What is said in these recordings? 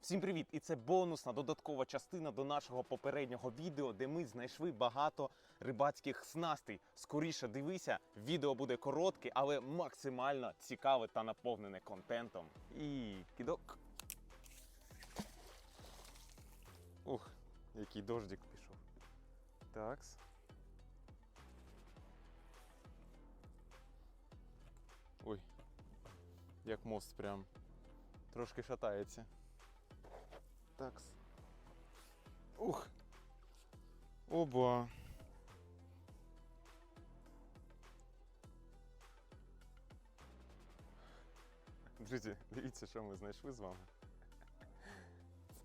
Всім привіт! І це бонусна додаткова частина до нашого попереднього відео, де ми знайшли багато рибацьких снастей. Скоріше дивися, відео буде коротке, але максимально цікаве та наповнене контентом. І кидок. Ух, який дождик пішов. Такс. Ой, як мост прям трошки шатається. Такс. Ух. Оба. Друзі, дивіться, що ми знайшли з вами.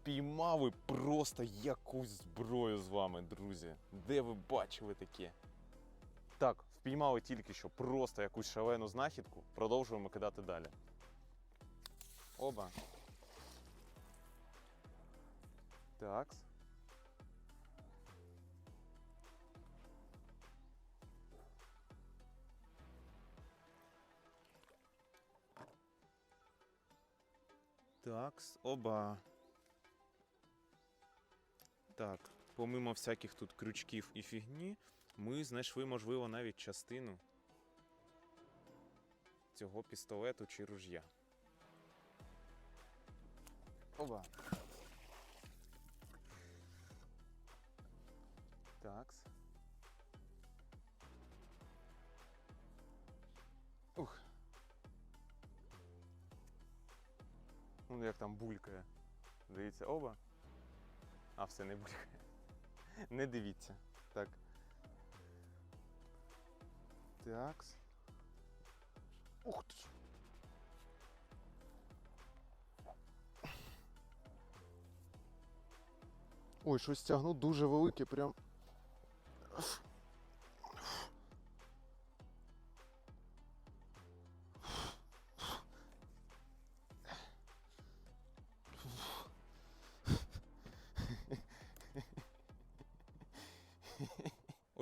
Впіймали просто якусь зброю з вами, друзі. Де ви бачили таке? Так, впіймали тільки що просто якусь шалену знахідку. Продовжуємо кидати далі. Оба. Такс. Такс, оба. Так, помимо всяких тут крючків і фігні, ми знайшли, можливо, навіть частину цього пістолету чи руж'я. Оба. Ну, як там булькає. Дивіться, оба. А, все не булькає. Не дивіться. Так. Такс. Ух ти. Ой, щось тягну дуже велике, прям.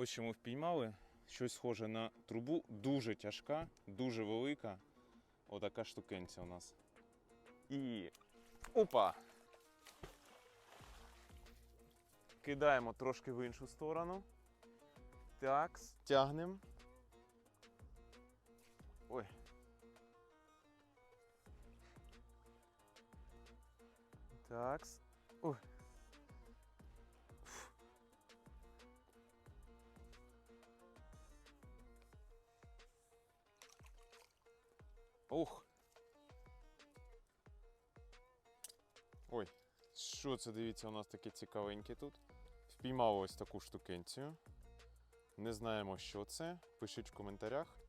Ось що ми впіймали. Щось схоже на трубу, дуже тяжка, дуже велика. Отака штукенця у нас. І. Опа! Кидаємо трошки в іншу сторону. Так, тягнемо. Ой. Так. Ой. Ух. Ой, що це дивіться, у нас таке цікавеньке тут. Впіймав ось таку штукенцію. Не знаємо, що це. Пишіть в коментарях.